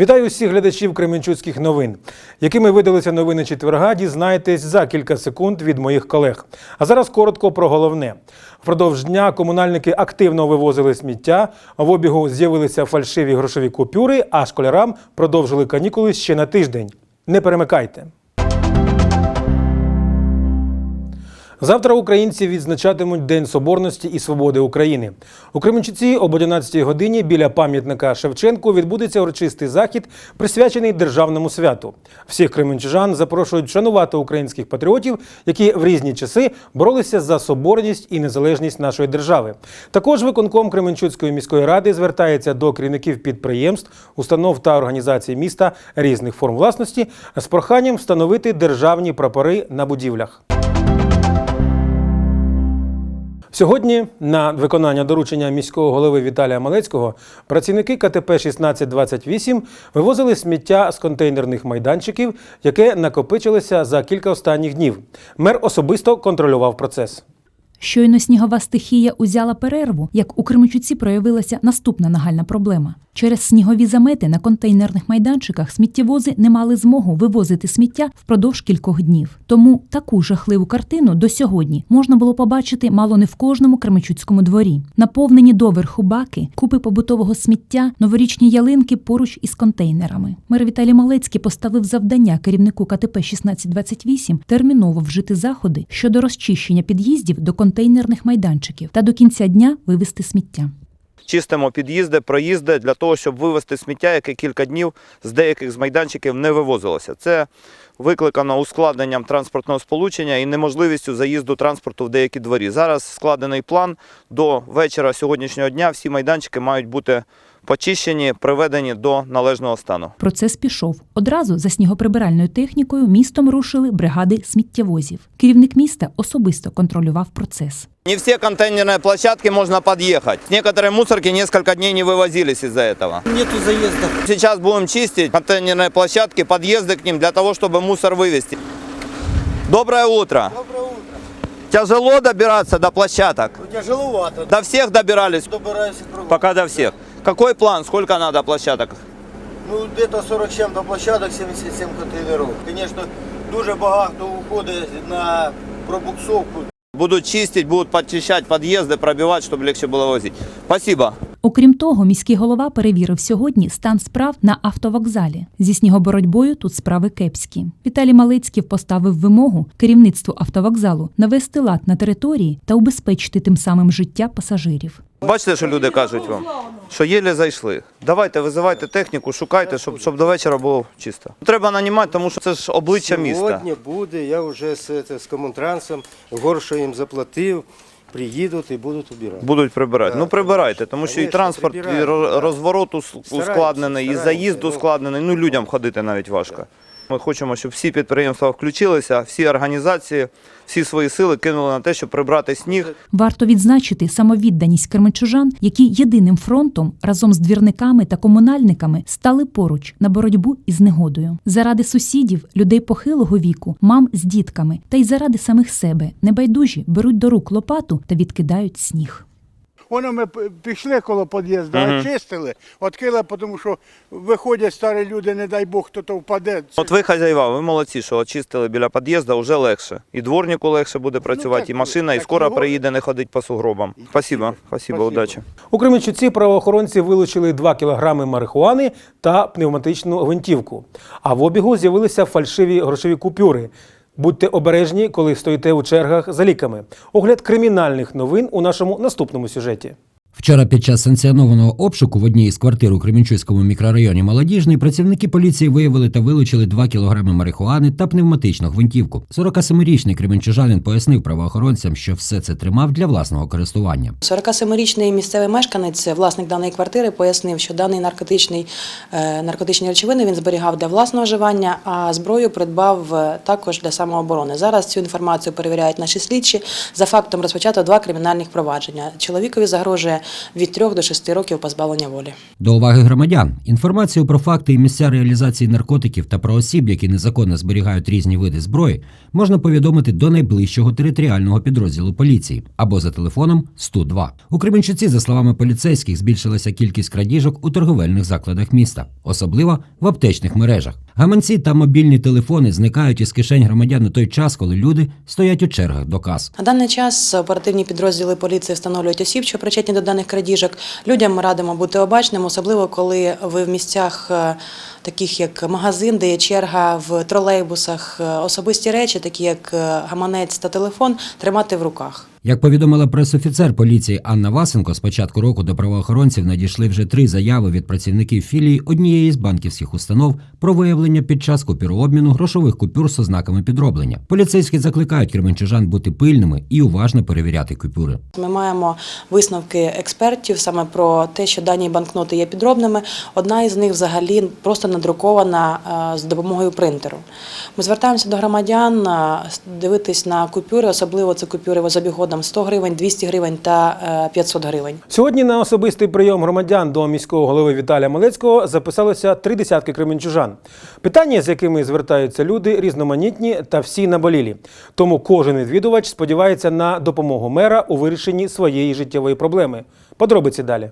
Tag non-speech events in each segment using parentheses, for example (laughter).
Вітаю усіх глядачів Кременчуцьких новин. Якими видалися новини четверга, дізнаєтесь за кілька секунд від моїх колег. А зараз коротко про головне. Впродовж дня комунальники активно вивозили сміття, в обігу з'явилися фальшиві грошові купюри, а школярам продовжили канікули ще на тиждень. Не перемикайте. Завтра українці відзначатимуть День Соборності і Свободи України. У Кременчуці об 11 годині біля пам'ятника Шевченку відбудеться урочистий захід, присвячений державному святу. Всіх кременчужан запрошують шанувати українських патріотів, які в різні часи боролися за соборність і незалежність нашої держави. Також виконком Кременчуцької міської ради звертається до керівників підприємств, установ та організацій міста різних форм власності з проханням встановити державні прапори на будівлях. Сьогодні на виконання доручення міського голови Віталія Малецького працівники КТП 1628 вивозили сміття з контейнерних майданчиків, яке накопичилося за кілька останніх днів. Мер особисто контролював процес. Щойно снігова стихія узяла перерву, як у Кременчуці проявилася наступна нагальна проблема. Через снігові замети на контейнерних майданчиках сміттєвози не мали змогу вивозити сміття впродовж кількох днів. Тому таку жахливу картину до сьогодні можна було побачити мало не в кожному кременчуцькому дворі. Наповнені доверху баки, купи побутового сміття, новорічні ялинки поруч із контейнерами. Мер Віталій Малецький поставив завдання керівнику КТП 1628 терміново вжити заходи щодо розчищення під'їздів до контейнерних майданчиків та до кінця дня вивезти сміття. чистимо під'їзди, проїзди для того, щоб вивезти сміття, яке кілька днів з деяких з майданчиків не вивозилося. Це викликано ускладненням транспортного сполучення і неможливістю заїзду транспорту в деякі дворі. Зараз складений план до вечора сьогоднішнього дня. Всі майданчики мають бути почищені, приведені до належного стану. Процес пішов. Одразу за снігоприбиральною технікою містом рушили бригади сміттєвозів. Керівник міста особисто контролював процес. Не все контейнерные площадки можно подъехать. Некоторые мусорки несколько дней не вывозились из-за этого. Нету заезда. Сейчас будем чистить контейнерные площадки, подъезды к ним для того, чтобы мусор вывести. Доброе утро. Доброе утро. Тяжело добираться до площадок? Ну, тяжеловато. До всех добирались? Добираюся кругом. Пока до всех. Какой план? Сколько надо площадок? Ну, где-то 40 чем-то площадок, 77 контейнерів. Звісно, дуже багато уходить на пробуксовку. Будут чистить, будут подчищать подъезды, пробивать, чтобы легче было возить. Спасибо. Окрім того, міський голова перевірив сьогодні стан справ на автовокзалі. Зі снігоборотьбою тут справи кепські. Віталій Малицький поставив вимогу керівництву автовокзалу навести лад на території та убезпечити тим самим життя пасажирів. Бачите, що люди кажуть вам? Що єлі зайшли. Давайте, визивайте техніку, шукайте, щоб, щоб до вечора було чисто. Треба нанімати, тому що це ж обличчя міста. Сьогодні буде, я вже з, це, з комунтрансом, горшо їм заплатив, приїдуть і будуть убирати. Будуть прибирати. Да, ну прибирайте, тому що і Конечно, транспорт, і прибираємо, ро- так. розворот ус- Стараємося, ускладнений, і стараємося. заїзд Ну. ускладнений. Ну людям ходити навіть важко. Ми хочемо, щоб всі підприємства включилися, всі організації, всі свої сили кинули на те, щоб прибрати сніг. Варто відзначити самовідданість кермичужан, які єдиним фронтом разом з двірниками та комунальниками стали поруч на боротьбу із негодою. Заради сусідів, людей похилого віку, мам з дітками, та й заради самих себе небайдужі беруть до рук лопату та відкидають сніг. Воно ми пішли коло під'їзду, очистили, відкрили, тому що виходять старі люди, не дай Бог, хто то впаде. От ви хазяїва, ви молодці, що очистили біля під'їзду, вже легше. І дворнику легше буде працювати, так, і машина, і так скоро його- приїде не ходить по сугробам. Спасибо, спасибо, удачі. У Кременчуці правоохоронці вилучили 2 кілограми марихуани та пневматичну гвинтівку. А в обігу з'явилися фальшиві грошові купюри. Будьте обережні, коли стоїте у чергах за ліками. Огляд кримінальних новин у нашому наступному сюжеті. Вчора під час санкціонованого обшуку в одній із квартир у Кременчуцькому мікрорайоні Молодіжний працівники поліції виявили та вилучили 2 кілограми марихуани та пневматичну гвинтівку. 47-річний кременчужанин пояснив правоохоронцям, що все це тримав для власного користування. 47-річний місцевий мешканець, власник даної квартири, пояснив, що даний е, наркотичні речовини він зберігав для власного вживання, а зброю придбав е, також для самооборони. Зараз цю інформацію перевіряють наші слідчі. За фактом розпочато два кримінальних провадження. Чоловікові загрожує це від 3 до 6 років позбавлення волі. До уваги громадян інформацію про факти і місця реалізації наркотиків та про осіб, які незаконно зберігають різні види зброї, можна повідомити до найближчого територіального підрозділу поліції або за телефоном 102. У Кременчуці, за словами поліцейських, збільшилася кількість крадіжок у торговельних закладах міста, особливо в аптечних мережах. Гаманці та мобільні телефони зникають із кишень громадян у той час, коли люди стоять у чергах до кас. На даний час оперативні підрозділи поліції встановлюють осіб, що причетні до даних крадіжок. Людям ми радимо бути обачним, особливо коли ви в місцях. Таких як магазин, де є черга в тролейбусах, е, особисті речі, такі як е, гаманець та телефон, тримати в руках. Як повідомила пресофіцер поліції Анна Васенко, з початку року до правоохоронців надійшли вже три заяви від працівників філії однієї з банківських установ про виявлення під час купюрообміну грошових купюр з ознаками підроблення. Поліцейські закликають кременчужан бути пильними і уважно перевіряти купюри. Ми маємо висновки експертів саме про те, що дані банкноти є підробними. Одна із них взагалі просто надрукована е, з допомогою принтеру. Ми звертаємося до громадян е, дивитись на купюри, особливо це купюри з обіходом 100 гривень, 200 гривень та е, 500 гривень. Сьогодні на особистий прийом громадян до міського голови Віталія Малецького записалося три десятки кременчужан. Питання, з якими звертаються люди, різноманітні та всі наболілі. Тому кожен відвідувач сподівається на допомогу мера у вирішенні своєї життєвої проблеми. Подробиці далі.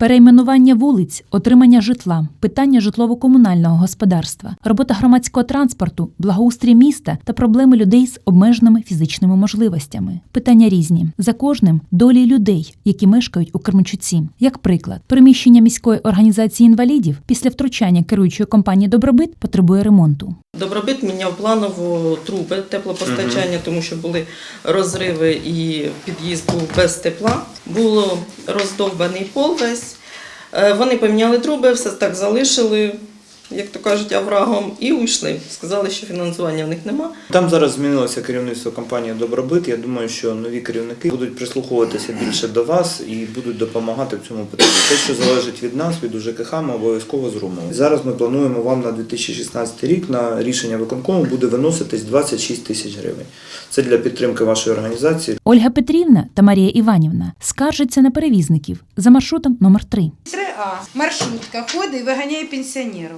Перейменування вулиць, отримання житла, питання житлово-комунального господарства, робота громадського транспорту, благоустрій міста та проблеми людей з обмеженими фізичними можливостями. Питання різні за кожним долі людей, які мешкають у Кременчуці. Як приклад, приміщення міської організації інвалідів після втручання керуючої компанії Добробит потребує ремонту. Добробит міняв планово труби теплопостачання, тому що були розриви і під'їзд був без тепла. Було роздовбаний пол весь. Е, Вони поміняли труби, все так залишили, як то кажуть, аврагом, і уйшли. Сказали, що фінансування в них нема. Там зараз змінилося керівництво компанії Добробит. Я думаю, що нові керівники будуть прислуховуватися більше до вас і будуть допомагати в цьому питанні. Те, що залежить від нас, від УЖКХ, ми обов'язково зробимо. Зараз ми плануємо вам на 2016 рік на рішення виконкому буде виноситись 26 тисяч гривень. Це для підтримки вашої організації. Ольга Петрівна та Марія Іванівна скаржаться на перевізників за маршрутом номер 3 3А. Маршрутка ходить і виганяє пенсіонерів.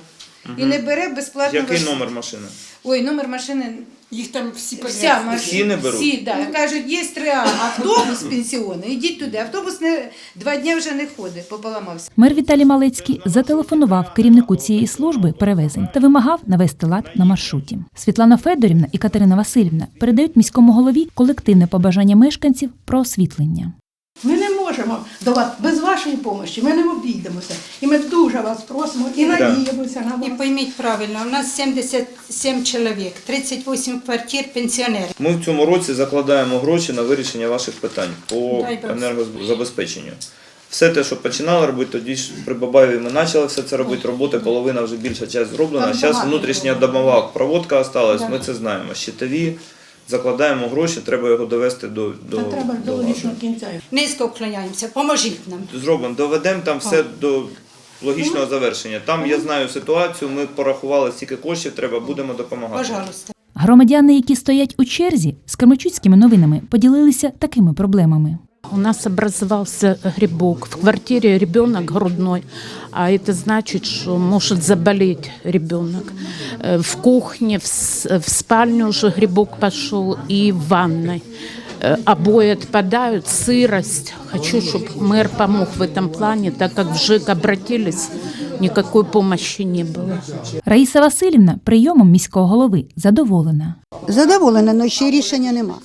І не бере безплатно. Який ваш- номер машини? Ой, номер машини. Їх там всі Вся машина. Всі не беруть? Всі, да. Кажуть, є 3А, автобус пенсіонний, ідіть туди. Автобус не, два дні вже не ходить, пополамався. Мер Віталій Малецький зателефонував керівнику цієї служби перевезень та вимагав навести лад на маршруті. Світлана Федорівна і Катерина Васильівна передають міському голові колективне побажання мешканців про освітлення. Можемо до вас без вашої допомоги. Ми не обійдемося. І ми дуже вас просимо і надіємося на вас. І пойміть правильно, у нас 77 чоловік, 38 квартир пенсіонерів. Ми в цьому році закладаємо гроші на вирішення ваших питань по енергозабезпеченню. Все те, що починали робити, тоді ж при Бабаєві ми почали все це робити. Робота половина вже більша часть зроблена. Зараз внутрішня домова проводка осталась. Да. Ми це знаємо. Щитові закладаємо гроші, треба його довести до, до, Та треба до до логічного кінця. Низько вклоняємося, поможіть нам. Зробимо, доведемо там все до логічного завершення. Там я знаю ситуацію. Ми порахували, скільки коштів треба, будемо допомагати. Пожалуйста. Громадяни, які стоять у черзі, з Кременчуцькими новинами поділилися такими проблемами. У нас образовался грибок. В квартире ребенок грудной, а это значит, что может заболеть ребенок. Э, В кухне, в с- в спальню уже грибок пошел и в ванной. Э, Обои отпадают, сырость. Хочу, чтобы мэр помог в этом плане, так как в ЖЭК обратились, никакой помощи не было. Раїса Васильівна прийомом міського голови задоволена. Задоволена, але ще рішення нема.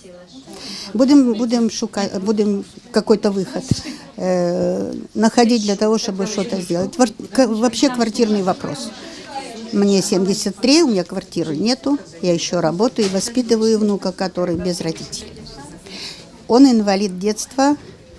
Будемо будем шукати, будемо якийсь вихід е, знаходити для того, щоб щось зробити. Квар- к- Вообще квартирний вопрос. Мне 73, у меня квартиры нету, я еще работаю и воспитываю внука, который без родителей. Он инвалид детства,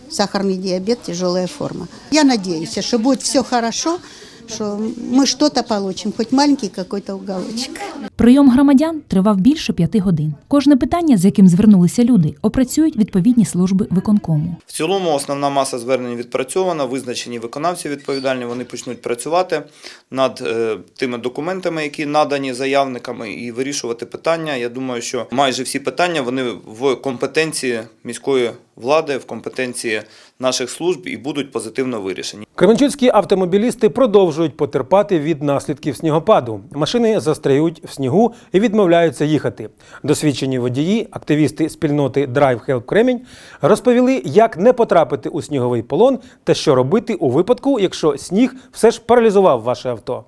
сахарный диабет, тяжелая форма. Я надеюсь, что будет все хорошо, что мы что-то получим, хоть маленький какой-то уголочек. Прийом громадян тривав більше п'яти годин. Кожне питання, з яким звернулися люди, опрацюють відповідні служби виконкому. В цілому основна маса звернень відпрацьована, визначені виконавці відповідальні, вони почнуть працювати над е, тими документами, які надані заявниками, і вирішувати питання. Я думаю, що майже всі питання вони в компетенції міської влади, в компетенції наших служб і будуть позитивно вирішені. Кременчуцькі автомобілісти продовжують потерпати від наслідків снігопаду. Машини застряють в снігу і відмовляються їхати. Досвідчені водії, активісти спільноти Drive Help Кремінь розповіли, як не потрапити у сніговий полон та що робити у випадку, якщо сніг все ж паралізував ваше авто.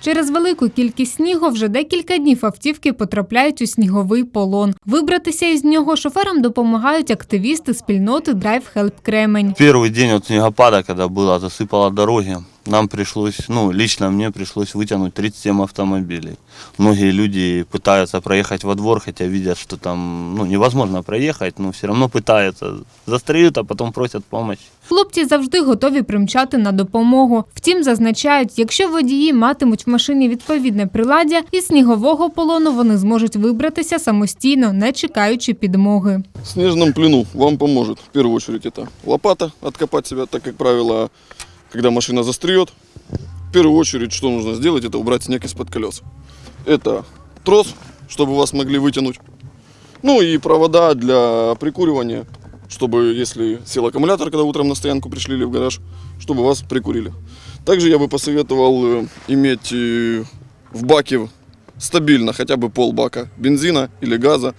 Через велику кількість снігу вже декілька днів автівки потрапляють у сніговий полон. Вибратися із нього шоферам допомагають активісти спільноти Drive Help Кремень. Первый день от снегопада, когда было, засыпало дороги, нам пришлось, ну, лично мне пришлось вытянуть 37 автомобилей. Многие люди пытаются проехать во двор, хотя видят, что там, ну, невозможно проехать, но все равно пытаются. Застреют, а потом просят помощи. Хлопці завжди готові примчати на допомогу. Втім, зазначають, якщо водії матимуть в машині відповідне приладдя, із снігового полону вони зможуть вибратися самостійно, не чекаючи підмоги. В снежном плену вам поможет в первую очередь это лопата, откопать себя, так как правило, когда машина застреет, в первую очередь, что нужно сделать, это убрать снег из-под колес. Это трос, чтобы вас могли вытянуть. Ну и провода для прикуривания, чтобы, если сел аккумулятор, когда утром на стоянку пришли или в гараж, чтобы вас прикурили. Также я бы посоветовал э, иметь э, в баке стабильно хотя бы полбака бензина или газа,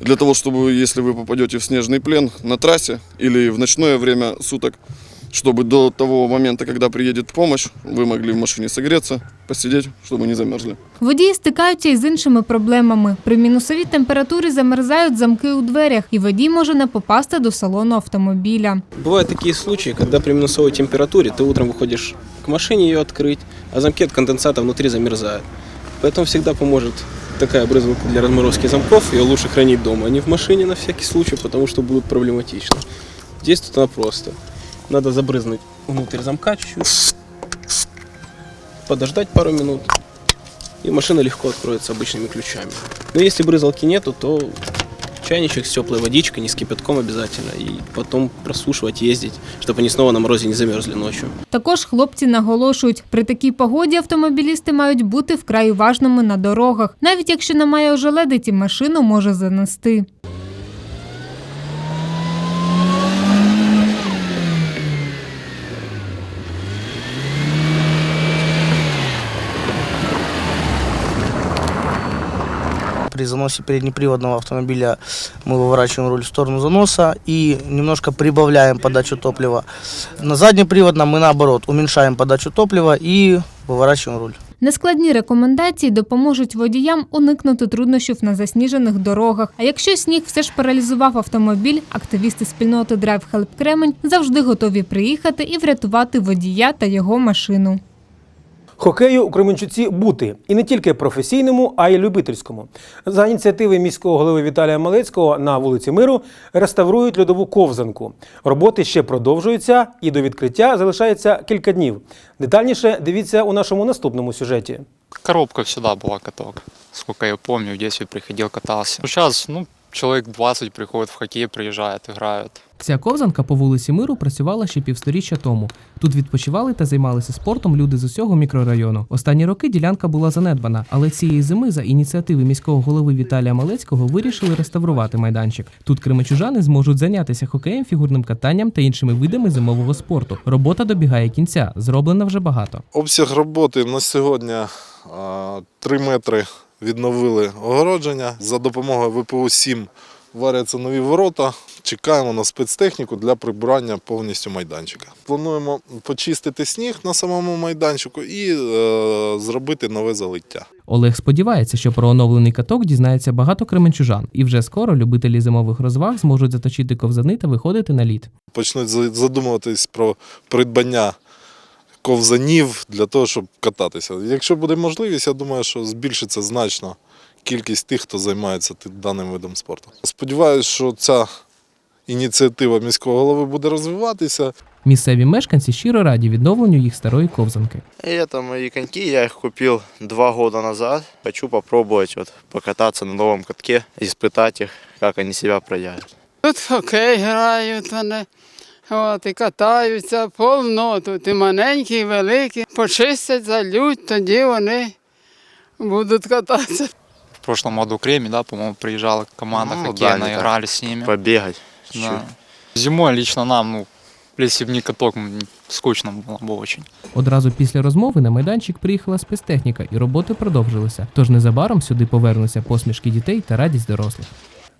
для того, чтобы, если вы попадете в снежный плен на трассе или в ночное время суток, чтобы до того момента, когда приедет помощь, вы могли в машине согреться, посидеть, чтобы не замерзли. Водії стикаються із іншими проблемами. При мінусовій температурі замерзають замки у дверях, і водій може не попасти до салону автомобіля. Бывают такие случаи, когда при минусовой температуре ты утром выходишь к машине ее открыть, а замки от конденсата внутри замерзают. Поэтому всегда поможет такая брызгалка для разморозки замков. Ее лучше хранить дома, а не в машине на всякий случай, потому что будет проблематично. Действует она просто. Надо забрызнуть внутрь замка чуть-чуть, подождать пару минут, и машина легко откроется обычными ключами. Но если брызгалки нету, то чайничек с теплой водичкой, не с кипятком обязательно, и потом просушивать, ездить, чтобы они снова на морозе не замерзли ночью. Також хлопці наголошують, при такій погоді автомобілісти мають бути вкрай уважними на дорогах. Навіть якщо немає ожеледиці, машину може занести. При заносе переднеприводного автомобиля мы выворачиваем руль в сторону заноса и немножко прибавляем подачу топлива. На заднеприводном мы наоборот уменьшаем подачу топлива и выворачиваем руль. Нескладні рекомендації допоможуть водіям уникнути труднощів на засніжених дорогах. А якщо сніг все ж паралізував автомобіль, активісти спільноти Drive Help Кремень завжди готові приїхати і врятувати водія та його машину. Хокею у Кременчуці бути і не тільки професійному, а й любительському. За ініціативи міського голови Віталія Малецького на вулиці Миру реставрують льодову ковзанку. Роботи ще продовжуються і до відкриття залишається кілька днів. Детальніше дивіться у нашому наступному сюжеті. Коробка всегда была каток. Сколько я помню, в детстве приходил, катался. Сейчас, ну, человек 20 приходит в хоккей, приезжает, играют. Ця ковзанка по вулиці Миру працювала ще півсторіччя тому. Тут відпочивали та займалися спортом люди з усього мікрорайону. Останні роки ділянка була занедбана, але цієї зими за ініціативи міського голови Віталія Малецького вирішили реставрувати майданчик. Тут кримичужани зможуть зайнятися хокеєм, фігурним катанням та іншими видами зимового спорту. Робота добігає кінця, зроблена вже багато. Обсяг роботи на сьогодні 3 метри відновили огородження. За допомогою ВПУ-7 варяться нові ворота. Чекаємо на спецтехніку для прибирання повністю майданчика. Плануємо почистити сніг на самому майданчику і е, зробити нове залиття. Олег сподівається, що про оновлений каток дізнається багато кременчужан, і вже скоро любителі зимових розваг зможуть заточити ковзани та виходити на лід. Почнуть задумуватись про придбання ковзанів для того, щоб кататися. Якщо буде можливість, я думаю, що збільшиться значно кількість тих, хто займається даним видом спорту. Сподіваюся, що ця ініціатива міського голови буде розвиватися. Місцеві мешканці щиро раді відновленню їх старої ковзанки. Это мои коньки, я их купил два года назад. Хочу попробовать вот, покататься на новом катке, испытать их, как они себя проявят. Тут хокей грають вони, от, і катаються повно тут, і маленькі, і великі. Почистять, залють, тоді вони будуть кататися В прошлом году в Креме, да, по-моему, приезжала команда Ну, хоккейная, да, они так играли с ними. Побегать. Да. чуть-чуть. Зимой лично нам, ну, если бы не каток, м, скучно было бы очень. Одразу після розмови на майданчик приїхала спецтехніка, і роботи продовжилися. Тож незабаром сюди повернуться посмішки дітей та радість дорослих.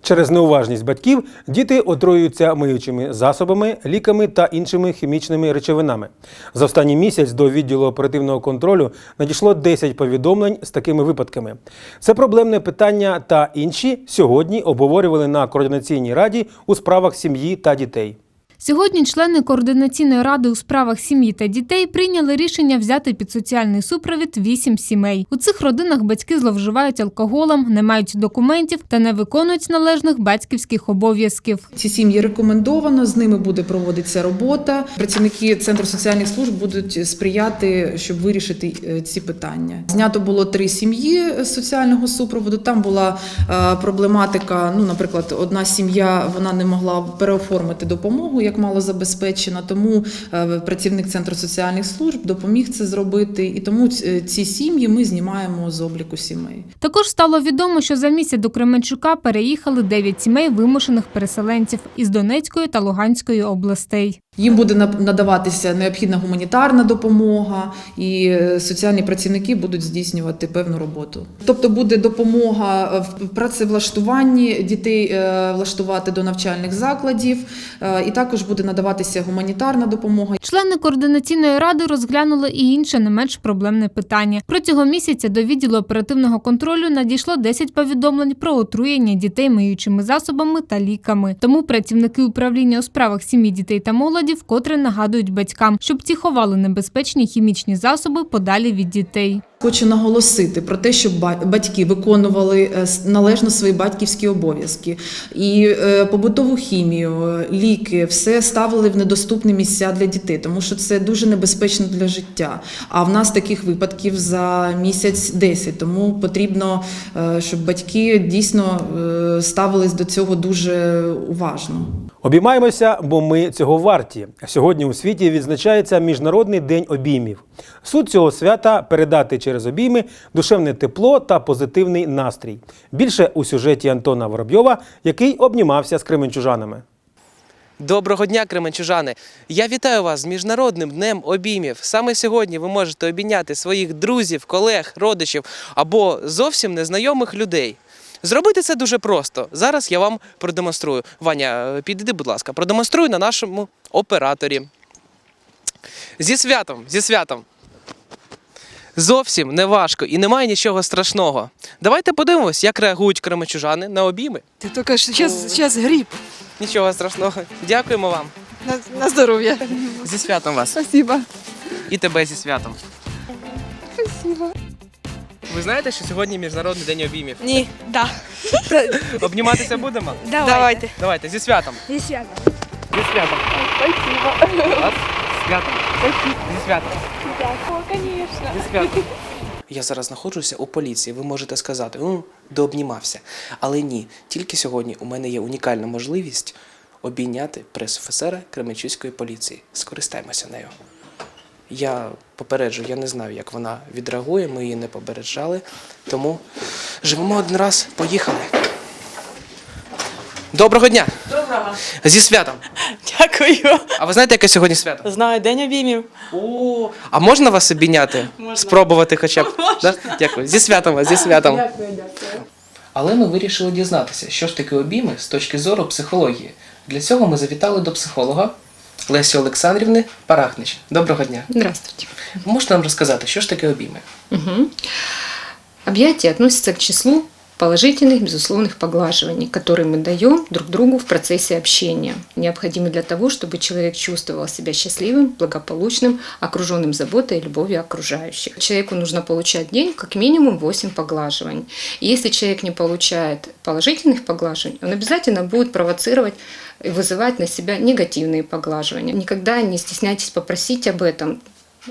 Через неуважність батьків діти отруюються миючими засобами, ліками та іншими хімічними речовинами. За останній місяць до відділу оперативного контролю надійшло 10 повідомлень з такими випадками. Це проблемне питання та інші сьогодні обговорювали на координаційній раді у справах сім'ї та дітей. Сьогодні члени координаційної ради у справах сім'ї та дітей прийняли рішення взяти під соціальний супровід вісім сімей. У цих родинах батьки зловживають алкоголем, не мають документів та не виконують належних батьківських обов'язків. Ці сім'ї рекомендовано, з ними буде проводитися робота. Працівники центру соціальних служб будуть сприяти, щоб вирішити е, ці питання. Знято було три сім'ї з соціального супроводу. Там була е, проблематика. Ну, наприклад, одна сім'я вона не могла переоформити допомогу як мало забезпечена, тому е, працівник центру соціальних служб допоміг це зробити. І тому ці сім'ї ми знімаємо з обліку сімей. Також стало відомо, що за місяць до Кременчука переїхали 9 сімей вимушених переселенців із Донецької та Луганської областей. Їм буде надаватися необхідна гуманітарна допомога, і е, соціальні працівники будуть здійснювати певну роботу. Тобто буде допомога е, в працевлаштуванні дітей е, влаштувати до навчальних закладів, і також буде надаватися гуманітарна допомога. Члени координаційної ради розглянули і інше не менш проблемне питання. Протягом місяця до відділу оперативного контролю надійшло 10 повідомлень про отруєння дітей миючими засобами та ліками. Тому працівники управління у справах сім'ї дітей та молоді вкотре нагадують батькам, щоб ті ховали небезпечні хімічні засоби подалі від дітей. Хочу наголосити про те, щоб ба- батьки виконували е, належно свої батьківські обов'язки і е, побутову хімію, е, ліки, все ставили в недоступні місця для дітей, тому що це дуже небезпечно для життя. А в нас таких випадків за місяць 10, тому потрібно, щоб батьки дійсно ставились до цього дуже уважно. Обіймаємося, бо ми цього варті. Сьогодні у світі відзначається Міжнародний день обіймів. Суть цього свята передати через обійми душевне тепло та позитивний настрій. Більше у сюжеті Антона Воробйова, який обнімався з кременчужанами. Доброго дня, кременчужани! Я вітаю вас з Міжнародним днем обіймів. Саме сьогодні ви можете обійняти своїх друзів, колег, родичів або зовсім незнайомих людей. Зробити це дуже просто. Зараз я вам продемонструю. Ваня, е, підійди, будь ласка, продемонструю на нашому операторі. Зі святом, зі святом. Зовсім не важко і немає нічого страшного. Давайте подивимось, як реагують кременчужани на обійми. Ты только сейчас, сейчас грипп. Нічого страшного. Дякуємо вам. На, на здоровье. Зі святом вас. Спасибо. І тебе зі святом. Спасибо. Ви знаєте, що сьогодні міжнародний день обіймів? Ні, да. Обніматися будемо? Давайте. Давайте, зі святом. Зі святом. Зі святом. Спасибо. Вас з святом. Зі святом. Дякую, конечно. Зі святом. Я зараз знаходжуся у поліції. Ви можете сказати, ну, дообнімався. Але ні, тільки сьогодні у мене є унікальна можливість обійняти прес-офіцера Кременчуцької поліції. Скористаємося нею. Я попереджу, я не знаю, як вона відреагує, ми її не попереджали. Тому живемо один раз, поїхали. Доброго дня! Доброго. Зі святом! Дякую. А ви знаєте, яке сьогодні свято? Знаю, день обіймів. О, а можна вас обійняти? Можна. Спробувати хоча б. Да? Дякую. Зі святом вас, зі святом. Дякую, дякую. Але ми вирішили дізнатися, що ж таке обійми з точки зору психології. Для цього ми завітали до психолога Лесі Олександрівни Парахнич. Доброго дня. Здравствуйте. Можете нам розказати, що ж таке обійми? Угу. Объятия относятся к числу положительных, безусловных поглаживаний, которые мы даем друг другу в процессе общения, необходимы для того, чтобы человек чувствовал себя счастливым, благополучным, окруженным заботой и любовью окружающих. Человеку нужно получать в день как минимум 8 поглаживаний. И если человек не получает положительных поглаживаний, он обязательно будет провоцировать и вызывать на себя негативные поглаживания. Никогда не стесняйтесь попросить об этом,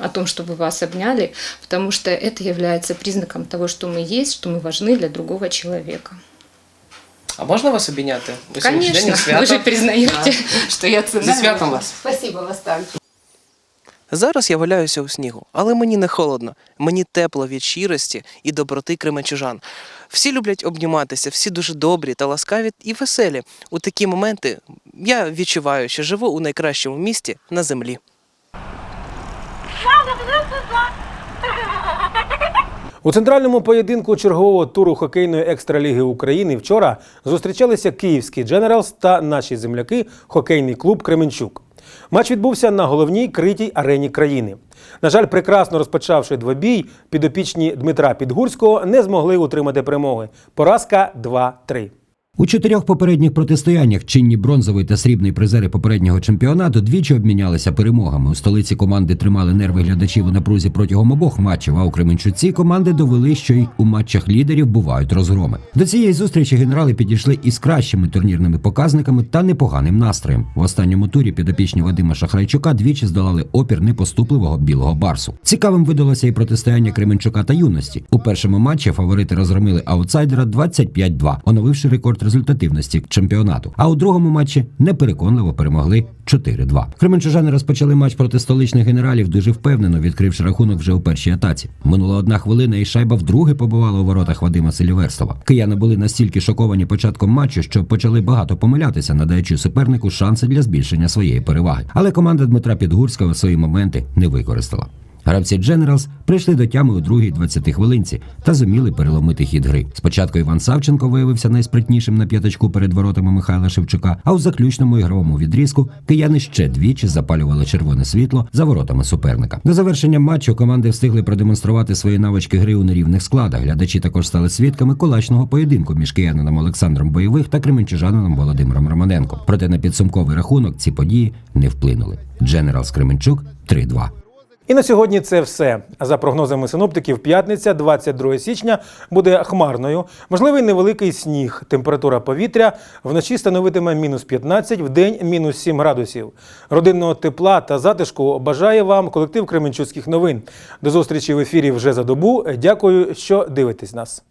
о том, чтобы вас обняли, потому что это является признаком того, что мы есть, что мы важны для другого человека. А можна вас обійняти? Ви сьогодні Конечно, день свято. (laughs) вы же признаете, Да. что я цена. Зі святом вас. Спасибо вас также. Зараз я валяюся у снігу, але мені не холодно. Мені тепло від щирості і доброти кременчужан. Всі люблять обніматися, всі дуже добрі та ласкаві і веселі. У такі моменти я відчуваю, що живу у найкращому місті на землі. У центральному поєдинку чергового туру хокейної екстраліги України вчора зустрічалися київський Дженералс та наші земляки хокейний клуб Кременчук. Матч відбувся на головній критій арені країни. На жаль, прекрасно розпочавши двобій, підопічні Дмитра Підгурського не змогли утримати перемоги. Поразка 2-3. У чотирьох попередніх протистояннях чинні бронзовий та срібний призери попереднього чемпіонату двічі обмінялися перемогами. У столиці команди тримали нерви глядачів у напрузі протягом обох матчів. А у Кременчуці команди довели, що й у матчах лідерів бувають розгроми. До цієї зустрічі генерали підійшли із кращими турнірними показниками та непоганим настроєм. В останньому турі підопічні Вадима Шахрайчука двічі здолали опір непоступливого білого барсу. Цікавим видалося і протистояння Кременчука та юності. У першому матчі фаворити розгромили аутсайдера 25-2, оновивши рекорд результативності чемпіонату. А у другому матчі непереконливо перемогли 4-2. Кременчужани розпочали матч проти столичних генералів дуже впевнено, відкривши рахунок вже у першій атаці. Минула одна хвилина, і шайба вдруге побувала у воротах Вадима Селіверстова. Кияни були настільки шоковані початком матчу, що почали багато помилятися, надаючи супернику шанси для збільшення своєї переваги. Але команда Дмитра Підгурського свої моменти не використала. Гравці Дженералс прийшли до тями у другій 20 хвилинці та зуміли переломити хід гри. Спочатку Іван Савченко виявився найспритнішим на п'ятачку перед воротами Михайла Шевчука, а у заключному ігровому відрізку кияни ще двічі запалювали червоне світло за воротами суперника. До завершення матчу команди встигли продемонструвати свої навички гри у нерівних складах. Глядачі також стали свідками кулачного поєдинку між киянином Олександром Бойових та кременчужанином Володимиром Романенком. Проте на підсумковий рахунок ці події не вплинули. Дженералс Кременчук 3-2. І на сьогодні це все. За прогнозами синоптиків, п'ятниця, 22 січня, буде хмарною. Можливий невеликий сніг. Температура повітря вночі становитиме мінус 15, в день мінус 7 градусів. Родинного тепла та затишку бажає вам колектив Кременчуцьких новин. До зустрічі в ефірі вже за добу. Дякую, що дивитесь нас.